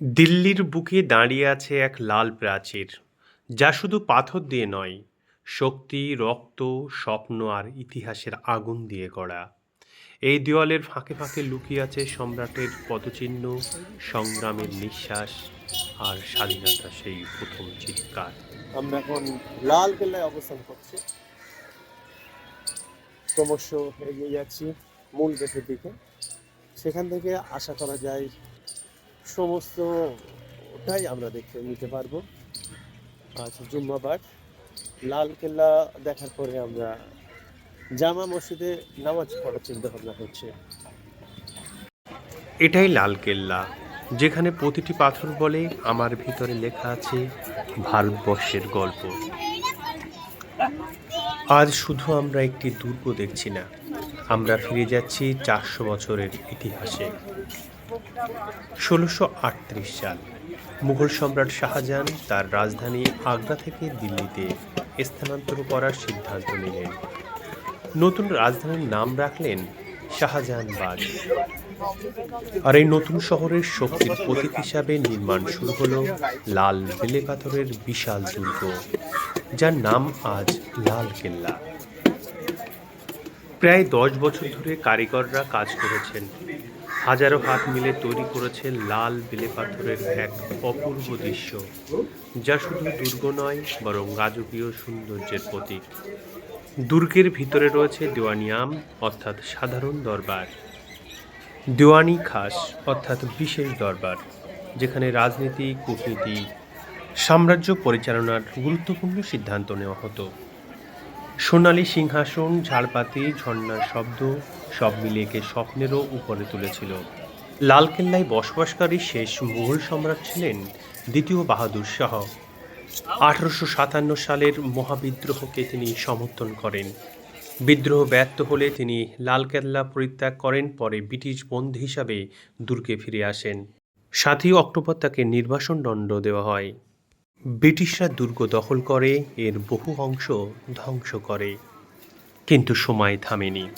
দিল্লির বুকে দাঁড়িয়ে আছে এক লাল প্রাচীর, যা শুধু পাথর দিয়ে নয়, শক্তি, রক্ত, স্বপ্ন আর ইতিহাসের আগুন দিয়ে গড়া। এই দেওয়ালের ফাঁকে ফাঁকে লুকিয়ে আছে সম্রাটের পদচিহ্ন, সংগ্রামের নিঃশ্বাস আর স্বাধীনতা সেই প্রথম চিৎকার। আমরা এখন লাল কেল্লায় অবস্থান করছি। ক্রমশ এগিয়ে যাচ্ছি মূল গেটের দিকে। সেখান থেকে আশা করা যায় সমস্ত ওটাই আমরা দেখে নিতে পারব। আজ জুম্মাবার। লাল কেল্লা দেখার পরে আমরা জামা মসজিদে নামাজ পড়ার চিন্তা ভাবনা হচ্ছে এটাই লাল কেল্লা, যেখানে প্রতিটি পাথর বলে আমার ভিতরে লেখা আছে ভারতবর্ষের গল্প। আজ শুধু আমরা একটি দুর্গ দেখছি না, আমরা ফিরে যাচ্ছি চারশো বছরের ইতিহাসে। ষোলোশো সাল। মুঘল সম্রাট শাহজাহান তার রাজধানী আগ্রা থেকে দিল্লিতে স্থানান্তর করার সিদ্ধান্ত নিলেন। নতুন রাজধানীর নাম রাখলেন শাহজাহানবাগ। আর এই নতুন শহরের শক্তির প্রতীক হিসাবে নির্মাণ শুরু হলো লাল বেলে পাথরের বিশাল দুর্গ, যার নাম আজ লাল কেল্লা। প্রায় দশ বছর ধরে কারিগররা কাজ করেছেন। হাজারো হাত মিলে তৈরি করেছে লাল বেলে পাথরের এক অপূর্ব দৃশ্য, যা শুধু দুর্গ নয়, বরং রাজকীয় সৌন্দর্যের প্রতীক। দুর্গের ভিতরে রয়েছে দেওয়ানিয়াম অর্থাৎ সাধারণ দরবার। দেওয়ানি খাস, অর্থাৎ বিশেষ দরবার, যেখানে রাজনীতি, কূটনীতি, সাম্রাজ্য পরিচালনার গুরুত্বপূর্ণ সিদ্ধান্ত নেওয়া হতো। সোনালী সিংহাসন, ঝাড়পাতি, ঝর্ণার শব্দ সব মিলিয়ে স্বপ্নেরও উপরে তুলেছিল। লালকেল্লায় বসবাসকারী শেষ মুঘল সম্রাট ছিলেন দ্বিতীয় বাহাদুর শাহ। আঠারোশো সাতান্ন সালের মহাবিদ্রোহকে তিনি সমর্থন করেন। বিদ্রোহ ব্যর্থ হলে তিনি লালকেল্লা পরিত্যাগ করেন, পরে ব্রিটিশ বন্দী হিসাবে দুর্গে ফিরে আসেন। সাতই অক্টোবর তাকে নির্বাসন দণ্ড দেওয়া হয়। ব্রিটিশরা দুর্গ দখল করে, এর বহু অংশ ধ্বংস করে। কিন্তু সময় থামেনি।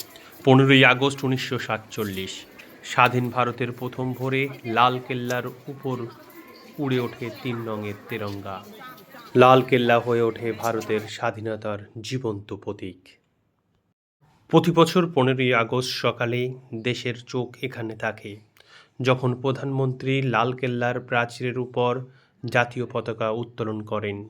পনেরোই আগস্ট উনিশশো সাতচল্লিশ। স্বাধীন ভারতের প্রথম ভোরে লাল কেল্লার উপর উড়ে ওঠে তিন রঙের তেরঙ্গা। লাল কেল্লা হয়ে ওঠে ভারতের স্বাধীনতার জীবন্ত প্রতীক। প্রতি বছর পনেরোই আগস্ট সকালে দেশের চোখ এখানে থাকে। যখন প্রধানমন্ত্রী লাল কেল্লার প্রাচীরের উপর জাতীয় পতাকা উত্তোলন করেন